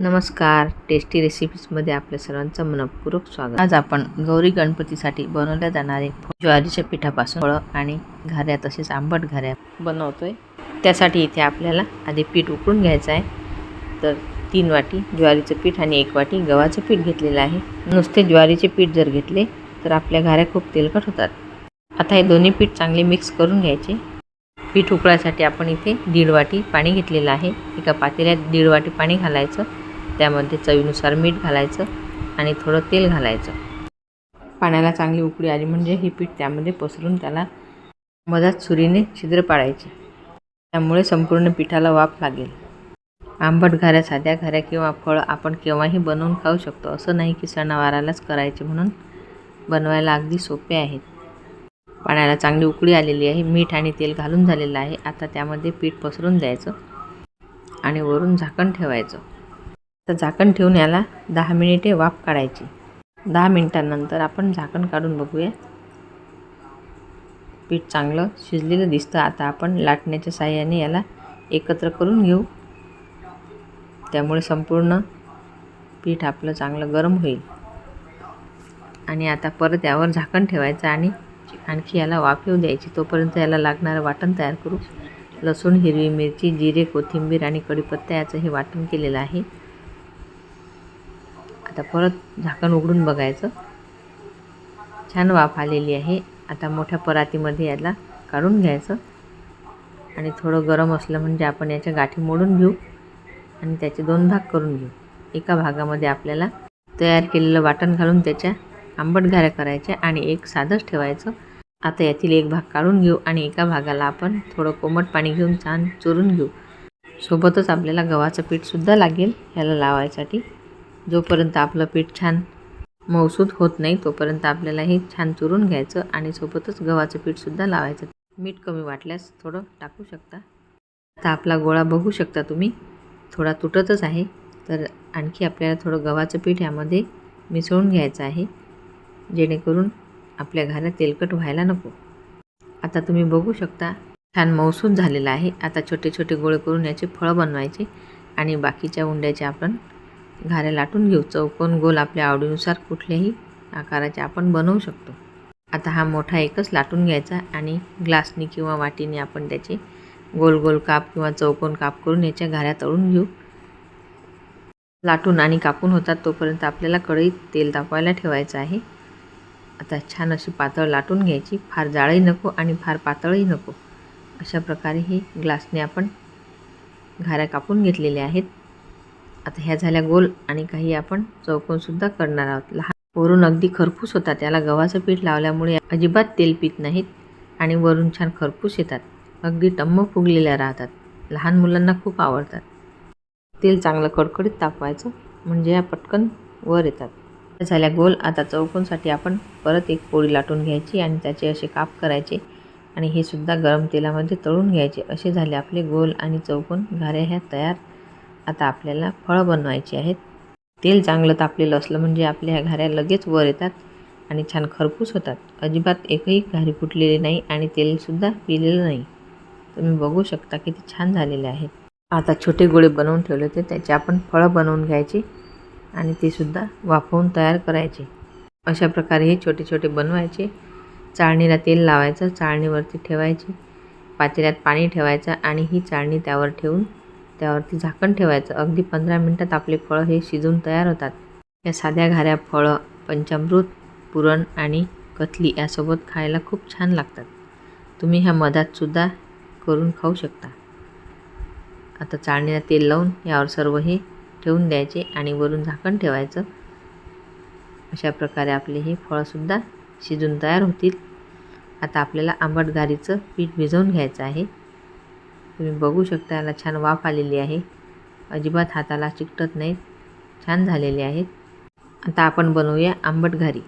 नमस्कार. टेस्टी रेसिपीजमध्ये आपल्या सर्वांचं मनपूर्वक स्वागत. आज आपण गौरी गणपतीसाठी बनवल्या जाणारे ज्वारीच्या पिठापासून फळं आणि घाऱ्या तसेच आंबट घाऱ्या बनवतोय. त्यासाठी इथे आपल्याला आधी पीठ उकळून घ्यायचं आहे. तर तीन वाटी ज्वारीचं पीठ आणि एक वाटी गव्हाचं पीठ घेतलेलं आहे. नुसते ज्वारीचे पीठ जर घेतले तर आपल्या घाऱ्या खूप तेलकट होतात. आता हे दोन्ही पीठ चांगले मिक्स करून घ्यायचे. पीठ उकळायसाठी आपण इथे दीड वाटी पाणी घेतलेलं आहे. एका पातेल्यात दीड वाटी पाणी घालायचं. त्यामध्ये चवीनुसार मीठ घालायचं आणि थोडं तेल घालायचं. पाण्याला चांगली उकळी आली म्हणजे हे पीठ त्यामध्ये पसरून त्याला मधात सुरीने छिद्र पाडायचे. त्यामुळे संपूर्ण पिठाला वाफ लागेल. आंबट घाऱ्या साध्या घाऱ्या किंवा फळं आपण केव्हाही बनवून खाऊ शकतो. असं नाही की सणावारालाच करायचे म्हणून बनवायला अगदी सोपे आहेत. पाण्याला चांगली उकळी आलेली आहे. मीठ आणि तेल घालून झालेलं आहे. आता त्यामध्ये पीठ पसरून द्यायचं आणि वरून झाकण ठेवायचं. तर झाकण ठेवून याला दहा मिनिटे वाफ काढायची. दहा मिनिटांनंतर आपण झाकण काढून बघूया. पीठ चांगलं शिजलेलं दिसतं. आता आपण लाटण्याच्या साह्याने याला एकत्र करून घेऊ. त्यामुळे संपूर्ण पीठ आपलं चांगलं गरम होईल. आणि आता परत यावर झाकण ठेवायचं आणि आणखी याला वाफ येऊ द्यायची. तोपर्यंत याला लागणारं वाटण तयार करू. लसूण हिरवी मिरची जिरे कोथिंबीर आणि कढीपत्ता याचं हे वाटण केलेलं आहे. आता परत झाकण उघडून बघायचं. छान वाफ आलेली आहे. आता मोठ्या परातीमध्ये याला काढून घ्यायचं. आणि थोडं गरम असलं म्हणजे आपण याच्या गाठी मोडून घेऊ आणि त्याचे दोन भाग करून घेऊ. एका भागामध्ये आपल्याला तयार केलेलं वाटण घालून त्याच्या आंबट घाऱ्या करायच्या आणि एक साधंच ठेवायचं. आता यातील एक भाग काढून घेऊ आणि एका भागाला आपण थोडं कोमट पाणी घेऊन छान चुरून घेऊ. सोबतच आपल्याला गव्हाचं पीठसुद्धा लागेल ह्याला लावायसाठी. जोपर्यंत आपलं पीठ छान मऊसूत होत नाही तोपर्यंत आपल्याला हे छान चुरून घ्यायचं आणि सोबतच गव्हाचं पीठसुद्धा लावायचं. मीठ कमी वाटल्यास थोडं टाकू शकता. आता आपला गोळा बघू शकता तुम्ही. थोडा तुटतच आहे. तर आणखी आपल्याला थोडं गव्हाचं पीठ यामध्ये मिसळून घ्यायचं आहे. जेणेकरून आपल्या घरात तेलकट व्हायला नको. आता तुम्ही बघू शकता छान मौसूद झालेला आहे. आता छोटे छोटे गोळे करून याचे फळं बनवायचे आणि बाकीच्या उंड्याचे आपण घाऱ्या लाटून घेऊ. चौकोन गोल आपल्या आवडीनुसार कुठल्याही आकाराचे आपण बनवू शकतो. आता हा मोठा एकच लाटून घ्यायचा आणि ग्लासनी किंवा वाटीने आपण त्याचे गोल गोल काप किंवा चौकोन काप करून याच्या घाऱ्या तळून घेऊ. लाटून आणि कापून होतात तोपर्यंत आपल्याला कढईत तेल तापवायला ठेवायचं आहे. आता छान अशी पातळ लाटून घ्यायची. फार जाळही नको आणि फार पातळही नको. अशा प्रकारे हे ग्लासने आपण घाऱ्या कापून घेतलेल्या आहेत. आता ह्या झाल्या गोल आणि काही आपण चौकोनसुद्धा करणार आहोत. लहान वरून अगदी खरपूस होतात. त्याला गव्हाचं पीठ लावल्यामुळे अजिबात तेल पित नाहीत आणि वरून छान खरपूस येतात. अगदी टम्म फुगलेल्या राहतात. लहान मुलांना खूप आवडतात. तेल चांगलं कडकडीत तापवायचं म्हणजे या पटकन वर येतात. झाल्या गोल. आता चौकोनसाठी आपण परत एक पोळी लाटून घ्यायची आणि त्याचे असे काप करायचे आणि हे सुद्धा गरम तेलामध्ये तळून घ्यायचे. असे झाले आपले गोल आणि चौकोन घाऱ्या ह्या तयार आता आपल्याला फळं बनवायची आहेत. तेल चांगलं तापलेलं असलं म्हणजे आपल्या ह्या घाऱ्या लगेच वर येतात आणि छान खरपूस होतात. अजिबात एकही घारी फुटलेली नाही आणि तेलसुद्धा पिलेलं नाही. तुम्ही बघू शकता किती छान झालेले आहेत आता छोटे गोळे बनवून ठेवले होते. त्याचे आपण फळं बनवून घ्यायचे आणि ते सुद्धा वाफवून तयार करायचे. अशा प्रकारे हे छोटे छोटे बनवायचे. चाळणीला तेल लावायचं. चाळणीवरती ठेवायचे. पातेल्यात पाणी ठेवायचं आणि ही चाळणी त्यावर ठेवून त्यावरती झाकण ठेवायचं. अगदी पंधरा मिनटात आपले फळं हे शिजून तयार होतात. या साध्या घाऱ्या फळं पंचामृत पुरण आणि कथली यासोबत खायला खूप छान लागतात. तुम्ही ह्या मधातसुद्धा करून खाऊ शकता. आता चाळणीला तेल लावून यावर सर्व हे ठेवून द्यायचे आणि वरून झाकण ठेवायचं. अशा प्रकारे आपले हे फळंसुद्धा शिजून तयार होतील. आता आपल्याला आंबट गारीचं पीठ भिजवून घ्यायचं आहे. तुम्ही बघू शकता याला छान वाफ आलेली आहे. अजिबात हाताला चिकटत नाहीत छान झालेले आहेत. आता आपण बनवूया आंबट घारी.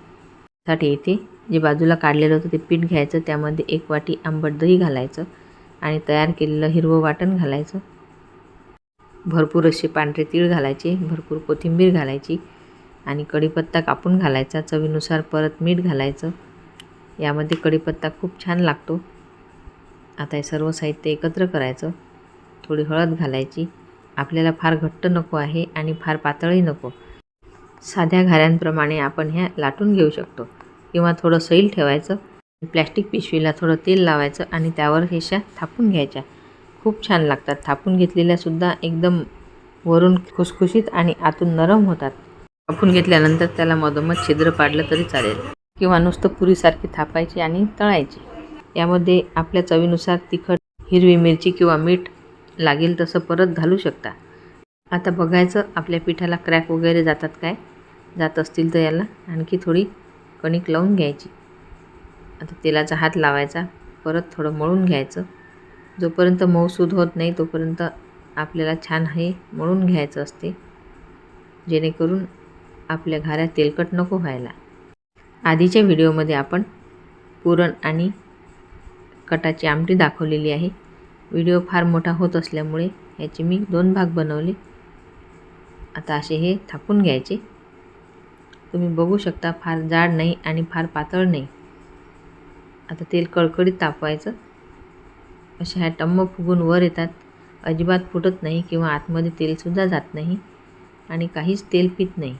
साठी इथे जे बाजूला काढलेलं होतं ते पीठ घ्यायचं. त्यामध्ये एक वाटी आंबट दही घालायचं आणि तयार केलेलं हिरवं वाटण घालायचं. भरपूर असे पांढरे तीळ घालायचे भरपूर कोथिंबीर घालायची आणि कढीपत्ता कापून घालायचा. चवीनुसार परत मीठ घालायचं. यामध्ये कढीपत्ता खूप छान लागतो. आता हे सर्व साहित्य एकत्र करायचं. थोडी हळद घालायची. आपल्याला फार घट्ट नको आहे आणि फार पातळही नको. साध्या घाऱ्यांप्रमाणे आपण ह्या लाटून घेऊ शकतो. किंवा थोडं सैल ठेवायचं. प्लॅस्टिक पिशवीला थोडं तेल लावायचं आणि त्यावर हेशा थापून घ्यायच्या. खूप छान लागतात. थापून घेतलेल्यासुद्धा एकदम वरून खुसखुशीत आणि आतून नरम होतात. थापून घेतल्यानंतर त्याला मधोमध छिद्र पाडलं तरी चालेल. किंवा नुसतं पुरीसारखी थापायची आणि तळायची. यामध्ये आपल्या चवीनुसार तिखट हिरवी मिरची किंवा मीठ लागेल तसं परत घालू शकता. आता बघायचं आपल्या पिठाला क्रॅक वगैरे जातात काय? जात असतील तर याला आणखी थोडी कणिक लावून घ्यायची. आता तेलाचा हात लावायचा परत थोडं मळून घ्यायचं. जोपर्यंत मऊसूद होत नाही तोपर्यंत आपल्याला छान हे मळून घ्यायचं असते. जेणेकरून आपल्या घाऱ्या तेलकट नको व्हायला. आधीच्या व्हिडिओमध्ये आपण पुरण आणि कटाची आमटी दाखवलेली आहे. व्हिडिओ फार मोठा होत असल्यामुळे याचे मी दोन भाग बनवले. आता असे हे थापून घ्यायचे. तुम्ही बघू शकता फार जाड नाही आणि फार पातळ नाही. आता तेल कळकळीत तापवायचं. अशा ह्या टम्म फुगून वर येतात. अजिबात फुटत नाही किंवा आतमध्ये तेलसुद्धा जात नाही आणि काहीच तेल पित नाही.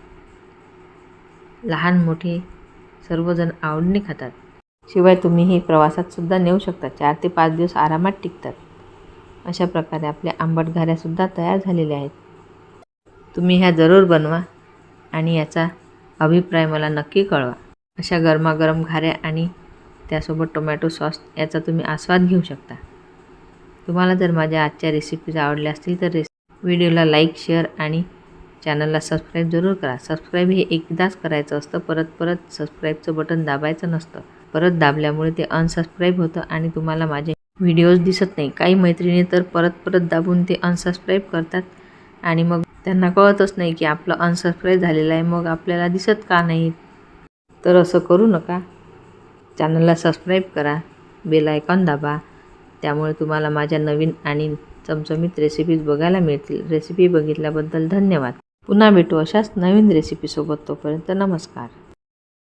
लहान मोठे सर्वजण आवडीने खातात. शिवाय तुम्ही हे प्रवासातसुद्धा नेऊ शकता. चार ते पाच दिवस आरामात टिकतात. अशा प्रकारे आपल्या आंबट घाऱ्यासुद्धा तयार झालेल्या आहेत. तुम्ही ह्या जरूर बनवा आणि याचा अभिप्राय मला नक्की कळवा. अशा गरमागरम घाऱ्या आणि त्यासोबत टोमॅटो सॉस याचा तुम्ही आस्वाद घेऊ शकता. तुम्हाला जर माझ्या आजच्या रेसिपीज आवडल्या असतील तर रेसि व्हिडिओला लाईक शेअर आणि चॅनलला सबस्क्राईब जरूर करा. सबस्क्राईब हे एकदाच करायचं असतं. परत परत सबस्क्राईबचं बटन दाबायचं नसतं. परत दाबल्यामुळे ते अनसबस्क्राईब होतं आणि तुम्हाला माझे व्हिडिओज दिसत नाही. काही मैत्रिणी तर परत परत दाबून ते अनसबस्क्राईब करतात. आणि मग त्यांना कळतच नाही की आपलं अनसबस्क्राईब झालेलं आहे. मग आपल्याला दिसत का नाही? तर असं करू नका. चॅनलला सबस्क्राईब करा. बेल आयकॉन दाबा. त्यामुळे तुम्हाला माझ्या नवीन आणि चमचमीत रेसिपीज बघायला मिळतील. रेसिपी बघितल्याबद्दल धन्यवाद. पुन्हा भेटू अशाच नवीन रेसिपीसोबत तोपर्यंत नमस्कार.